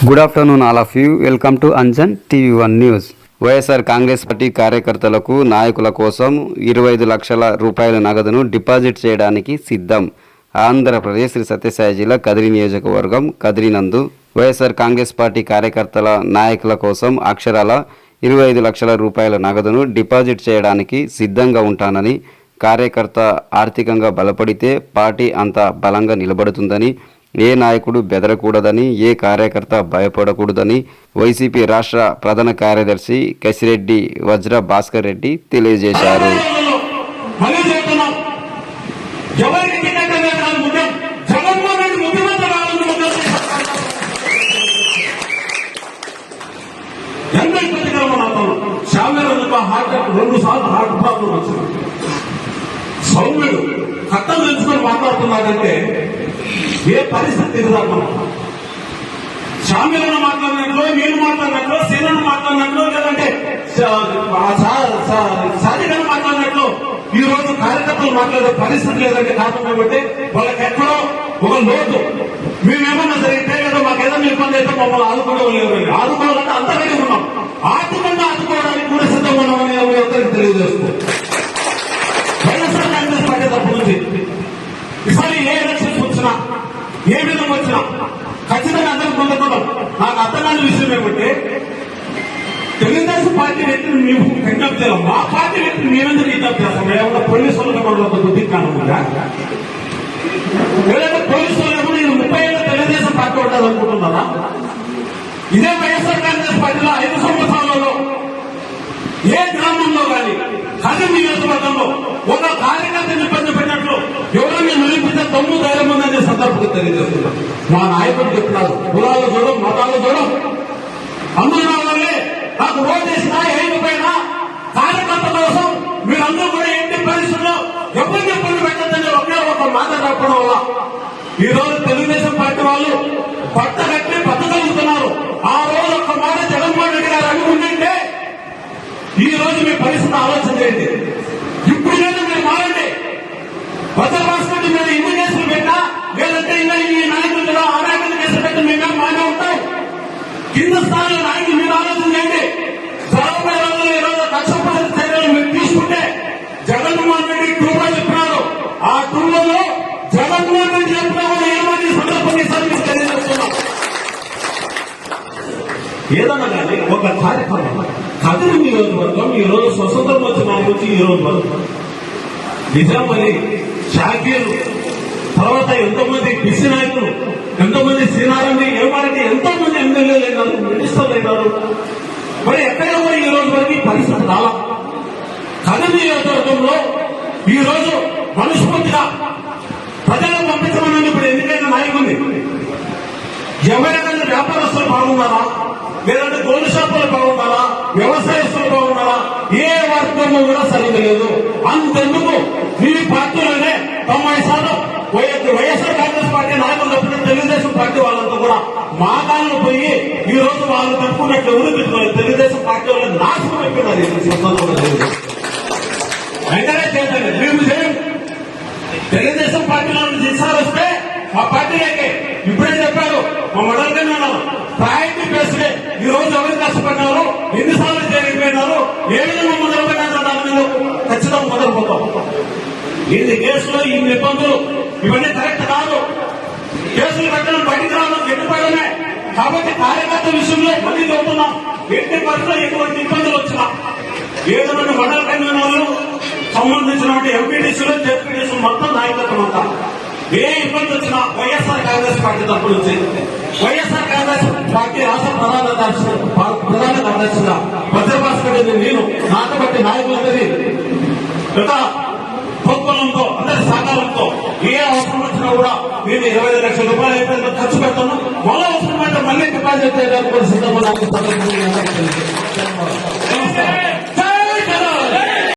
Good afternoon all of you welcome to Anjan TV one news YSR Congress party కార్యకర్తలకు నాయకుల కోసం ఇరవై ఐదు లక్షల రూపాయల నగదును డిపాజిట్ చేయడానికి సిద్ధం. ఆంధ్రప్రదేశ్ శ్రీ సత్యసాయి జిల్లా కదిరి నియోజకవర్గం కదిరినందు వైఎస్ఆర్ కాంగ్రెస్ పార్టీ కార్యకర్తల నాయకుల కోసం అక్షరాల ఇరవై ఐదు లక్షల రూపాయల నగదును డిపాజిట్ చేయడానికి సిద్ధంగా ఉంటానని కార్యకర్త ఆర్థికంగా బలపడితే పార్టీ అంత బలంగా నిలబడుతుందని ఏ నాయకుడు బెదరకూడదని ఏ కార్యకర్త భయపడకూడదని వైసీపీ రాష్ట్ర ప్రధాన కార్యదర్శి కసిరెడ్డి వజ్ర భాస్కర్ రెడ్డి తెలియజేశారు. సౌమ్యుడు కట్టలు తెలుసుకొని మాట్లాడుతున్నాడంటే ఏ పరిస్థితి ఎదురా మనం? షామీలను మాట్లాడినట్లు నేను మాట్లాడినట్లు సేనను మాట్లాడినట్లు లేదంటే సాధికను మాట్లాడినట్లు ఈ రోజు కార్యకర్తలు మాట్లాడే పరిస్థితి లేదంటే కారణం కాబట్టి వాళ్ళకి ఎక్కడో ఒక లోటు మేమేమన్నా జరిగితే కదా మాకు ఇబ్బంది అయితే మమ్మల్ని ఆదుకోవడం లేదు ఆదుకోవాలంటే అంతగా ఉన్నాం. ఆర్థికంగా ఆదుకోవడానికి కూడా సిద్ధంగా ఉన్నామని అందరికీ తెలియజేస్తూ వైఎస్ఆర్ కాంగ్రెస్ పార్టీ తప్పు నుంచి ఈసారి ఏ ఎలక్షన్స్ వచ్చినా ఏ విధంగా వచ్చినా. ఖచ్చితంగా అందరికి పొందకూడదు నాకు అర్థం కాని విషయం ఏమంటే తెలుగుదేశం పార్టీ వ్యక్తిని మేము విజ్ఞప్తి చేయాలి మా పార్టీ వ్యక్తిని మేమెందుకు విజ్ఞప్తి చేస్తాం ఏమన్నా పోలీసులు కూడా బుద్ధి కానుకుంటా లేదంటే పోలీసులు కూడా నేను ముప్పై ఏళ్ళ తెలుగుదేశం పార్టీ ఉంటుంది అనుకుంటున్నారా ఇదే వైఎస్ఆర్ కాంగ్రెస్ పార్టీలో ఐదు సంవత్సరాలలో ఏ గ్రామంలో కానీ కథ నియోజకవర్గంలో ఒక కార్యకర్తని ఇబ్బంది పెట్టినట్లు ఎవరైనా నిలిపితే తమ్ము ధైర్యం ఉందనే సందర్భంగా తెలియజేస్తున్నాం. మా నాయకుడు చెప్తున్నారు కులాలు చూడం మతాలు చూడం అందరూ నా వల్లే నాకు ఓటేసినా ఏమైపోయినా కార్యకర్త కోసం మీరందరూ కూడా ఎట్టి పరిస్థితుల్లో ఎవరిని ఇబ్బంది పెట్టద్దని ఒకే ఒక మాట చెప్పడం వల్ల. ఈ రోజు తెలుగుదేశం పార్టీ వాళ్ళు పట్ట కట్టి పట్టగలుగుతున్నారు ఆ రోజు ఒక్క మాట జగన్మోహన్ రెడ్డి గారు అనుకుంటుంటే ఈ రోజు మీ పరిస్థితి ఆలోచన చేయండి ఇప్పుడు లేదా మీరు మారండి భద్ర రాష్ట్రాన్ని మీద ఇన్ని కేసులు పెట్టా లేదంటే ఇంకా ఈ నాయకులు కదా ఆ నాయకులు కేసులు పెట్టి మేము మానే ఉంటాం? కింద స్థాయిలో నాయకులు మీరు ఆలోచన చేయండి. చదవబడే రోజుల్లో ఈ రోజు చర్యలు మీరు తీసుకుంటే జగన్మోహన్ రెడ్డి టూలో చెప్పినారు. ఆ టూలలో జగన్మోహన్ రెడ్డి చెప్పినా కూడా ఏమని సందర్భంగా ఈసారి తెలియజేస్తున్నాం. ఏదన్నా కానీ ఒక కార్యక్రమం. కదిరి వరకు ఈ రోజు స్వతంత్రం వచ్చిన నుంచి ఈ రోజు వరకు నిజామని షాకీర్ తర్వాత ఎంతోమంది మంది నాయకులు ఎంతోమంది శ్రీనారాయణ ఏమారెడ్డి ఎంతో మంది ఎమ్మెల్యేలు అయినారు మినిస్టర్లు అయినారు. మరి ఎక్కడ కూడా ఈ రోజు వరకు పరిస్థితి రాలా. కదిరి నియోజకవర్గంలో ఈ రోజు మనస్ఫూర్తిగా ప్రజలను పంపించమని ఇప్పుడు ఎన్నికైన నాయకుడిని ఎవరైనా వ్యాపారస్తులు బాగున్నారా? లేదంటే గోల్డ్ షాపులు బాగున్నారా? వ్యవసాయస్తులు బాగున్నారా? ఏ వర్గంలో కూడా సరిగ్గా లేదు. అంతెందుకు? మీ పార్టీలోనే వైఎస్ఆర్ కాంగ్రెస్ పార్టీ నాయకులు తప్పిన తెలుగుదేశం పార్టీ వాళ్ళంతా కూడా మా దానిలో పోయి ఈ రోజు వాళ్ళు తప్పుకున్నట్లు ఎవరు పెట్టుకోవాలి తెలుగుదేశం పార్టీ వాళ్ళు నాశనం పెట్టుకున్నారు వెంటనే చేయండి. మీరు తెలుగుదేశం పార్టీలో నుంచి వస్తే మా పార్టీలోకి ఇప్పుడే చెప్పారు మా మొదలుగా కన్నా ప్రయారిటీ బేస్డే ఈ రోజు ఎవరు కష్టపడినారు ఎన్నిసార్లు జరిగిపోయినారు ఏ విధంగా మొదలు పెట్టారు దాని మీద ఖచ్చితంగా మొదలుపోతాం ఇన్ని కేసులో ఇన్ని ఇబ్బందులు ఇవన్నీ కరెక్ట్ కాదు. కేసులు కట్టడం బయటికి రావడం ఎన్నిపోవడమే కాబట్టి కార్యకర్త విషయంలో ఇబ్బంది చెబుతున్నాం. ఎట్టి పరిస్థితుల్లో ఎటువంటి ఇబ్బందులు వచ్చినా ఏదైనా మండల కన్వీనర్లు సంబంధించినటువంటి ఎంపీటీసీలు జెడ్పీటీసీలు మొత్తం నాయకత్వం అంతా. ఏ ఇబ్బంది వచ్చినా వైఎస్ఆర్ కాంగ్రెస్ పార్టీ తరపు నుంచి వైఎస్ఆర్ కాంగ్రెస్ పార్టీ రాష్ట్ర ప్రధాన కార్యదర్శి ప్రధాన కార్యదర్శిగా భద్రభాస్కర్ నేను నాతో బట్టి నాయకులందరి గత సహకారంతో ఏ అవసరం వచ్చినా కూడా మేము ఇరవై ఐదు లక్షల రూపాయలు అయిపోయిందో ఖర్చు పెడతాను. మళ్ళీ అవసరం అంటే మళ్ళీ డిపాజిట్ చేయడానికి కూడా సిద్ధంగా